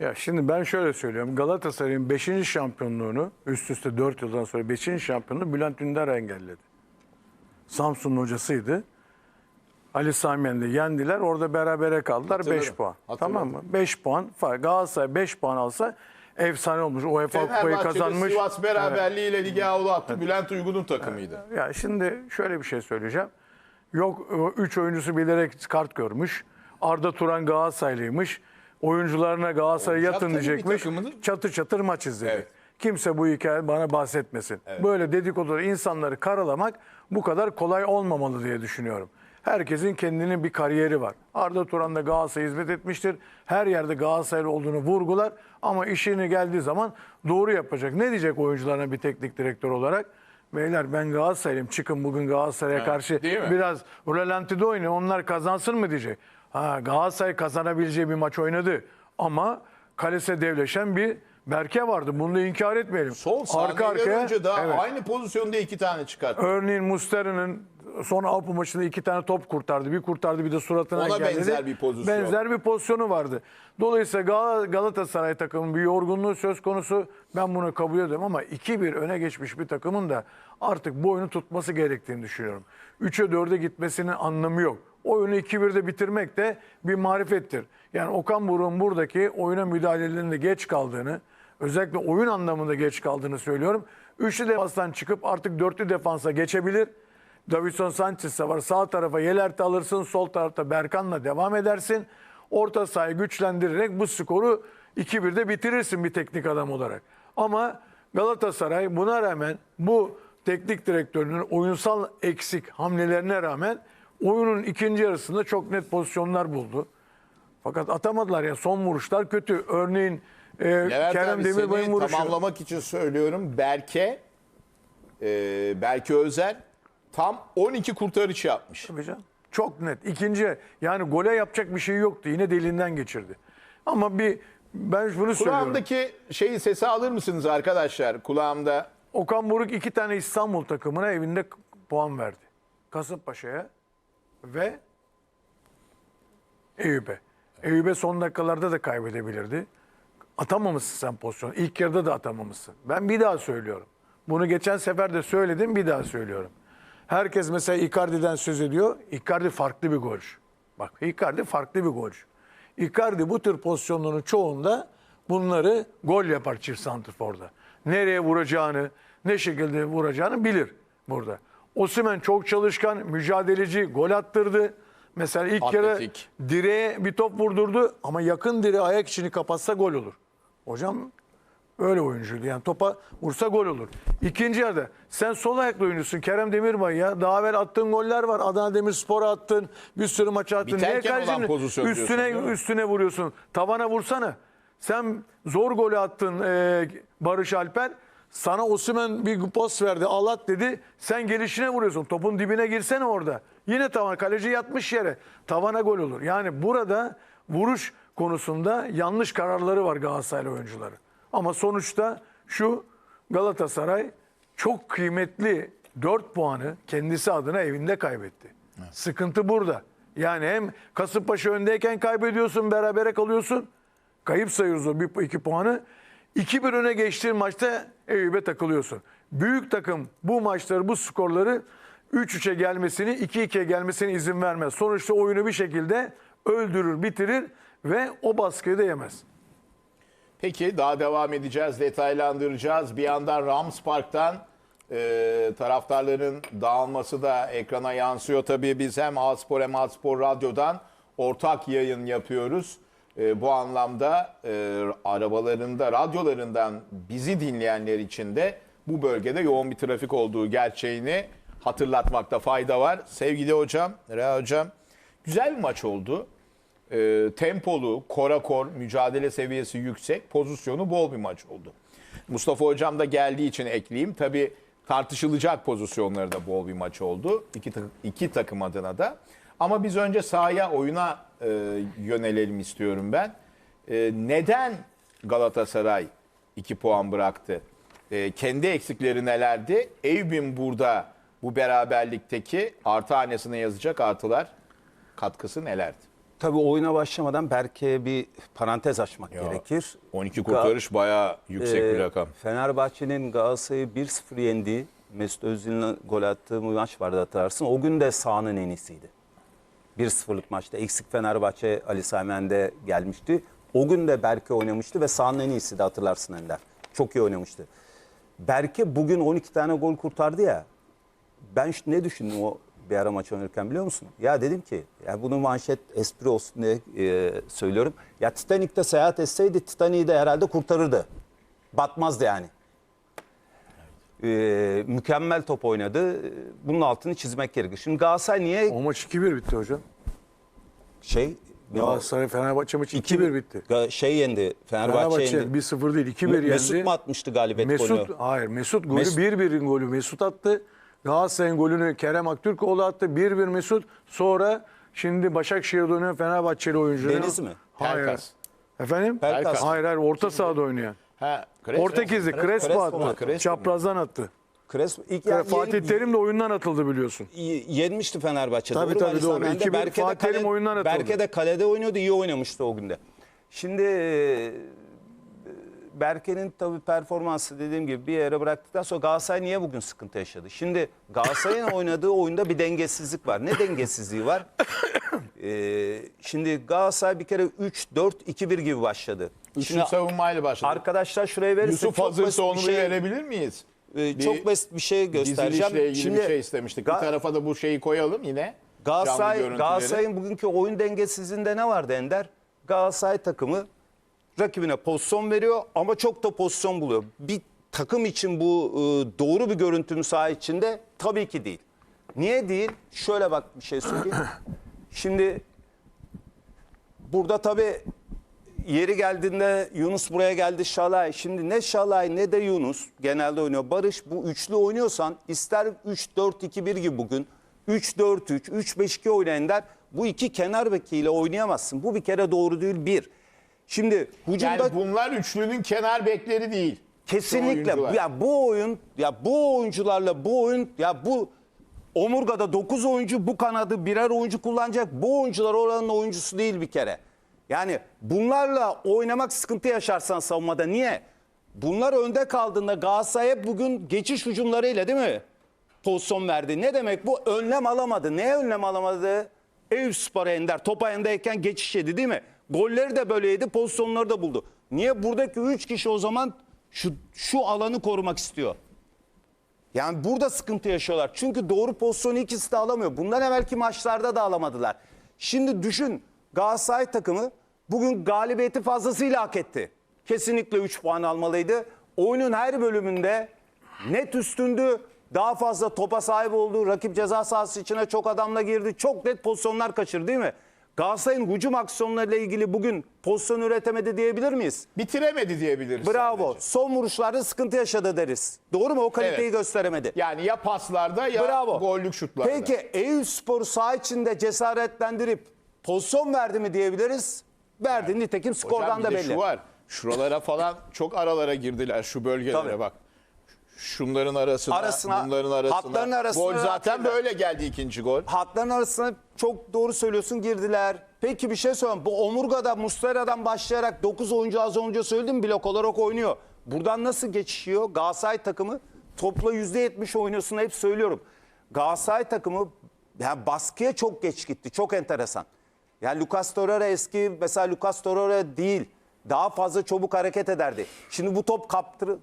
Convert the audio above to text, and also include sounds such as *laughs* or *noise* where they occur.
Ya şimdi ben şöyle söylüyorum. Galatasaray'ın 5. şampiyonluğunu üst üste 4 yıldan sonra 5. şampiyonluğu Bülent Ünder engelledi. Samsun'un hocasıydı. Ali Sami Yen'de yendiler. Orada berabere kaldılar 5 Hatırladım, puan. hatırladım. Tamam mı? 5 puan. fark. Galatasaray 5 puan alsa efsane olmuş. UEFA kupayı Fenerbahçe'de kazanmış. Sivas beraberliğiyle lige avlu attı. Bülent Uygun'un takımıydı. Ya şimdi şöyle bir şey söyleyeceğim. Yok 3 oyuncusu bilerek kart görmüş. Arda Turan Galatasaraylıymış. Oyuncularına Galatasaray yatın tabii bir diyecekmiş. takımını- Çatır çatır maç izledi. Evet. Kimse bu hikaye bana bahsetmesin. Böyle dedikoduları insanları karalamak bu kadar kolay olmamalı diye düşünüyorum. Herkesin kendinin bir kariyeri var. Arda Turan da Galatasaray'a hizmet etmiştir. Her yerde Galatasaraylı olduğunu vurgular ama işini geldiği zaman doğru yapacak. Ne diyecek oyuncularına bir teknik direktör olarak? Beyler ben Galatasaraylıyım çıkın bugün Galatasaray'a karşı değil mi? biraz rölantide oynayın onlar kazansın mı diyecek. Ha, Galatasaray kazanabileceği bir maç oynadı ama kalese devleşen bir Berke vardı. Bunu da inkar etmeyelim. Son saniyeler önce daha Evet. aynı pozisyonda iki tane çıkarttı. Örneğin Muslera'nın son Avrupa maçında iki tane top kurtardı. Bir kurtardı bir de suratına Ona engelledi. benzer bir pozisyon. Benzer bir pozisyonu vardı. Dolayısıyla Gal- Galatasaray takımının bir yorgunluğu söz konusu. Ben bunu kabul ediyorum ama 2-1 öne geçmiş bir takımın da artık bu oyunu tutması gerektiğini düşünüyorum. 3'e 4'e gitmesinin anlamı yok. Oyunu 2-1'de bitirmek de bir marifettir. Yani Okan Buruk'un buradaki oyuna müdahalelerinde geç kaldığını, özellikle oyun anlamında geç kaldığını söylüyorum. Üçlü defanstan çıkıp artık dörtlü defansa geçebilir. Davinson Sanchez var. Sağ tarafa Yelert'i alırsın. Sol tarafta Berkan'la devam edersin. Orta sahayı güçlendirerek bu skoru 2-1'de bitirirsin bir teknik adam olarak. Ama Galatasaray buna rağmen bu teknik direktörünün oyunsal eksik hamlelerine rağmen oyunun ikinci yarısında çok net pozisyonlar buldu. Fakat atamadılar ya son vuruşlar kötü. Örneğin e, Levent Kerem Demirbay'ın vuruşu. tamamlamak için söylüyorum. Berke, e, Berke Özer tam 12 kurtarış yapmış. Tabii canım. Çok net. İkinci yani gole yapacak bir şey yoktu. Yine deliğinden geçirdi. Ama bir ben bunu söylüyorum. Kulağımdaki şeyi sesi alır mısınız arkadaşlar? Kulağımda Okan Buruk iki tane İstanbul takımına evinde puan verdi. Kasımpaşa'ya ve Eyüp'e. Eyüp'e son dakikalarda da kaybedebilirdi. Atamamışsın sen pozisyonu. İlk yarıda da atamamışsın. Ben bir daha söylüyorum. Bunu geçen sefer de söyledim bir daha söylüyorum. Herkes mesela Icardi'den söz ediyor. Icardi farklı bir golcü. Bak Icardi farklı bir golcü. Icardi bu tür pozisyonların çoğunda bunları gol yapar çift santrforda. Nereye vuracağını, ne şekilde vuracağını bilir burada. Osimhen çok çalışkan, mücadeleci, gol attırdı. Mesela ilk kere Atletik. direğe bir top vurdurdu ama yakın direğe ayak içini kapatsa gol olur. Hocam öyle oyuncuydu. Yani topa vursa gol olur. İkinci yarıda sen sol ayaklı oyuncusun Kerem Demirbay ya. Daha evvel attığın goller var. Adana Demirspor'a attın. Bir sürü maça attın. Biterken olan pozisyon diyorsun, üstüne değil mi? üstüne vuruyorsun. Tavana vursana. Sen zor golü attın e, Barış Alper. Sana Osimhen bir pas verdi. Al at dedi. Sen gelişine vuruyorsun. Topun dibine girsene orada. Yine tavan. Kaleci yatmış yere. Tavana gol olur. Yani burada vuruş konusunda yanlış kararları var Galatasaraylı oyuncuları. Ama sonuçta şu Galatasaray çok kıymetli 4 puanı kendisi adına evinde kaybetti. Sıkıntı burada. Yani hem Kasımpaşa öndeyken kaybediyorsun, berabere kalıyorsun. Kayıp sayıyoruz o bir, iki puanı. 2-1 öne geçtiğin maçta Eyüp'e takılıyorsun. Büyük takım bu maçları, bu skorları 3-3'e gelmesini, 2-2'ye gelmesine izin vermez. Sonuçta oyunu bir şekilde öldürür, bitirir ve o baskıyı da yemez. Peki daha devam edeceğiz, detaylandıracağız. Bir yandan Rams Park'tan e, taraftarların dağılması da ekrana yansıyor. Tabii biz hem A-Spor hem A-Spor Radyo'dan ortak yayın yapıyoruz. E, bu anlamda e, arabalarında, radyolarından bizi dinleyenler için de bu bölgede yoğun bir trafik olduğu gerçeğini hatırlatmakta fayda var. Sevgili hocam, Rea hocam, güzel bir maç oldu e, tempolu, korakor, mücadele seviyesi yüksek, pozisyonu bol bir maç oldu. Mustafa Hocam da geldiği için ekleyeyim. Tabii tartışılacak pozisyonları da bol bir maç oldu. İki, iki takım adına da. Ama biz önce sahaya, oyuna e, yönelelim istiyorum ben. E, neden Galatasaray 2 puan bıraktı? E, kendi eksikleri nelerdi? Eyüp'ün burada bu beraberlikteki artı hanesine yazacak artılar katkısı nelerdi? Tabii oyuna başlamadan Berke'ye bir parantez açmak Ya, gerekir. 12 Ga- kurtarış bayağı yüksek bir Ee, rakam. Fenerbahçe'nin Galatasaray'ı 1-0 yendiği Mesut Özil'in gol attığı bir maç vardı hatırlarsın. O gün de sahanın en iyisiydi. 1-0'lık maçta eksik Fenerbahçe Ali Samiyen'de gelmişti. O gün de Berke oynamıştı ve sahanın en iyisiydi hatırlarsın Ender. Çok iyi oynamıştı. Berke bugün 12 tane gol kurtardı ya. Ben ne düşündüm o bir ara maç oynarken biliyor musun? Ya dedim ki ya bunu manşet espri olsun diye e, söylüyorum. Ya Titanik'te seyahat etseydi Titanik'i de herhalde kurtarırdı. Batmazdı yani. E, mükemmel top oynadı. Bunun altını çizmek gerekir. Şimdi Galatasaray niye O maç 2-1 bitti hocam. şey? Galatasaray Fenerbahçe maçı 2-1 bitti. Ga- şey yendi. Fenerbahçe, Fenerbahçe yendi. 1-0 değil 2-1 yendi. Mesut mu atmıştı galibiyet golünü? Mesut hayır Mesut golü Mesut- 1-1'in golü Mesut attı. Galatasaray'ın golünü Kerem Aktürkoğlu attı. 1-1 Mesut. Sonra şimdi Başakşehir'de oynayan Fenerbahçeli oyuncu. Deniz mi? Hayır. Pelkas. Efendim? Pelkas. Hayır hayır orta sahada oynayan. Ha, Crespo. Portekizli Crespo Crespo attı. mu? Crespo mu? Çaprazdan attı. Crespo ilk ya, Fatih yen- Terim de oyundan atıldı biliyorsun. y- yenmişti Fenerbahçe. Tabii, doğru, tabii, Ali doğru. Sami Yen'de. 2-1 Berke de Fatih Terim kale- oyundan atıldı. Berke de kalede oynuyordu, iyi oynamıştı o günde. Şimdi e, Berke'nin tabii performansı dediğim gibi bir yere bıraktıktan sonra Galatasaray niye bugün sıkıntı yaşadı? Şimdi Galatasaray'ın *laughs* oynadığı oyunda bir dengesizlik var. Ne dengesizliği var? *coughs* E, şimdi Galatasaray bir kere 3-4-2-1 gibi başladı. Üçlü Şimdi savunmayla başladı. arkadaşlar şuraya verirse Yusuf çok hazırsa basit onu bir bir şey- verebilir miyiz? e, Bir çok basit bir şey göstereceğim. Dizilişle ilgili bir şey istemiştik. Bir tarafa da bu şeyi koyalım yine. Galatasaray. Galatasaray'ın bugünkü oyun dengesizliğinde ne vardı Ender? Galatasaray takımı rakibine pozisyon veriyor ama çok da pozisyon buluyor. Bir takım için bu e, doğru bir görüntü mü saha içinde? Tabii ki değil. Niye değil? Şöyle bak bir şey söyleyeyim. *clears throat* Şimdi burada tabii yeri geldiğinde Yunus buraya geldi Şalay. Şimdi ne Şalay ne de Yunus genelde oynuyor. Barış bu üçlü oynuyorsan ister 3-4-2-1 gibi bugün 3-4-3, 3-5-2 oynayan der. Bu iki kenar bekiyle oynayamazsın. Bu bir kere doğru değil bir. Şimdi hücumda Yani bunlar üçlünün kenar bekleri değil. Kesinlikle. Oyuncular. Ya bu oyun, ya bu oyuncularla bu oyun, ya bu omurgada 9 oyuncu bu kanadı birer oyuncu kullanacak. Bu oyuncular oranın oyuncusu değil bir kere. Yani bunlarla oynamak sıkıntı yaşarsan savunmada. Niye? Bunlar önde kaldığında Galatasaray bugün geçiş hücumlarıyla değil mi? Pozisyon verdi. Ne demek bu? Önlem alamadı. Neye önlem alamadı? Eyüp Spor Ender top ayağındayken geçiş yedi değil mi? Golleri de böyleydi, pozisyonları da buldu. Niye buradaki 3 kişi o zaman şu şu alanı korumak istiyor? Yani burada sıkıntı yaşıyorlar. Çünkü doğru pozisyonu ikisi de alamıyor. Bundan evvelki maçlarda da alamadılar. Şimdi düşün Galatasaray takımı bugün galibiyeti fazlasıyla hak etti. Kesinlikle 3 puan almalıydı. Oyunun her bölümünde net üstündü. Daha fazla topa sahip oldu. Rakip ceza sahası içine çok adamla girdi. Çok net pozisyonlar kaçırdı değil mi? Galatasaray'ın hücum aksiyonlarıyla ilgili bugün pozisyon üretemedi diyebilir miyiz? Bitiremedi diyebiliriz. Bravo. sadece. Son vuruşlarda sıkıntı yaşadı deriz. Doğru mu? O kaliteyi Evet. gösteremedi. Yani ya paslarda ya Bravo. gollük şutlarda. Peki Eyüp Spor'u saha içinde cesaretlendirip pozisyon verdi mi diyebiliriz? Verdi. Nitekim Hocam skordan bir da belli. şu var. Şuralara falan çok aralara girdiler şu bölgelere Tabii. bak. Şunların arasına, Arasına, bunların arasına. hatların arasına Gol zaten atıyorlar. böyle geldi ikinci gol. Hatların arasına çok doğru söylüyorsun girdiler. Peki bir şey söyleyeyim. Bu omurgada Muslera'dan başlayarak 9 oyuncu az önce söyledim blok olarak oynuyor. Buradan nasıl geçişiyor? Galatasaray takımı topla %70 oynuyorsun hep söylüyorum. Galatasaray takımı yani baskıya çok geç gitti. Çok enteresan. Yani Lucas Torreira eski mesela Lucas Torreira değil. Daha fazla çabuk hareket ederdi. Şimdi bu top kaptır,